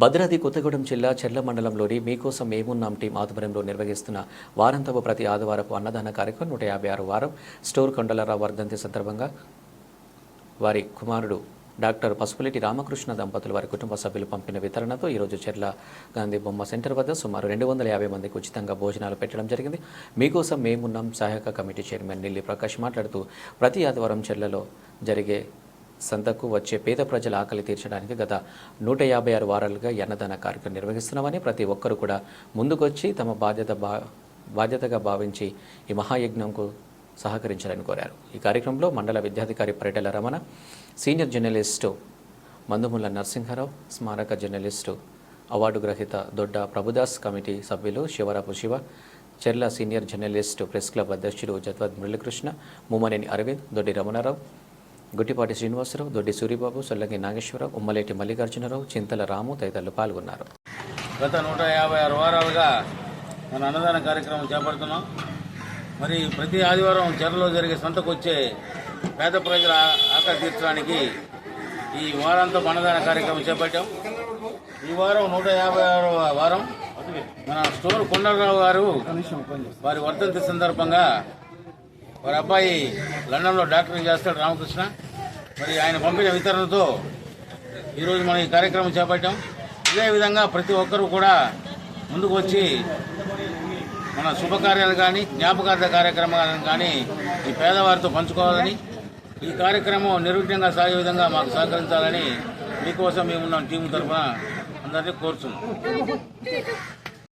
భద్రాద్రి కొత్తగూడెం జిల్లా చెర్ల మండలంలోని మీకోసం మేమున్నాం టీం ఆధ్వర్యంలో నిర్వహిస్తున్న వారంతపు ప్రతి ఆదివారపు అన్నదాన కార్యక్రమం నూట యాభై ఆరు వారం. స్టోర్ కొండలరావు వర్ధంతి సందర్భంగా వారి కుమారుడు డాక్టర్ పసుపులేటి రామకృష్ణ దంపతులు వారి కుటుంబ సభ్యులు పంపిన వితరణతో ఈరోజు చెర్ల గాంధీ బొమ్మ సెంటర్ వద్ద సుమారు రెండు వందల యాభై మందికి ఉచితంగా భోజనాలు పెట్టడం జరిగింది. మీకోసం మేమున్నాం సహాయక కమిటీ చైర్మన్ నిల్లి ప్రకాష్ మాట్లాడుతూ ప్రతి ఆదివారం చెర్లలో జరిగే సంతకు వచ్చే పేద ప్రజల ఆకలి తీర్చడానికి గత నూట యాభై ఆరు వారాలుగా అన్నదాన కార్యక్రమం నిర్వహిస్తున్నామని ప్రతి ఒక్కరూ కూడా ముందుకొచ్చి తమ బాధ్యత బా బాధ్యతగా భావించి ఈ మహాయజ్ఞంకు సహకరించాలని కోరారు. ఈ కార్యక్రమంలో మండల విద్యాధికారి పరిటల రమణ సీనియర్ జర్నలిస్టు మందుముల నరసింహారావు స్మారక జర్నలిస్టు అవార్డు గ్రహీత దొడ్డ ప్రభుదాస్ కమిటీ సభ్యులు శివరాపు శివ చెర్ల సీనియర్ జర్నలిస్టు ప్రెస్ క్లబ్ అధ్యక్షుడు జత్వద్ మురళీకృష్ణ ముమ్మనేని అరవింద్ దొడ్డి రమణారావు గుట్టిపాటి శ్రీనివాసరావు దొడ్డి సూరిబాబు సొల్లంగి నాగేశ్వరరావు ఉమ్మలేటి మల్లికార్జునరావు చింతల రాము తదితరులు పాల్గొన్నారు. గత నూట యాభై ఆరు వారాలుగా మన అన్నదాన కార్యక్రమం చేపడుతున్నాం. మరి ప్రతి ఆదివారం చెరలో జరిగే సంతకు వచ్చే పేద ప్రజల ఆకలి తీర్చడానికి ఈ వారాంతం అన్నదాన కార్యక్రమం చేపట్టాం. ఈ వారం నూట యాభై ఆరు వారం మన స్టోర్ కొండలరావు గారు వారి వర్ధంతి సందర్భంగా వారి అబ్బాయి లండన్లో డాక్టరింగ్ చేస్తాడు రామకృష్ణ. మరి ఆయన పంపిన వితరణతో ఈరోజు మనం ఈ కార్యక్రమం చేపట్టాం. ఇదే విధంగా ప్రతి ఒక్కరూ కూడా ముందుకు వచ్చి మన శుభకార్యాలు కానీ జ్ఞాపకార్థ కార్యక్రమాలను కానీ ఈ పేదవారితో పంచుకోవాలని ఈ కార్యక్రమం నిర్విఘ్నంగా సాగే విధంగా మాకు సహకరించాలని మీకోసం మేమున్న టీం తరఫున. అందరినీ కోరుతున్నాం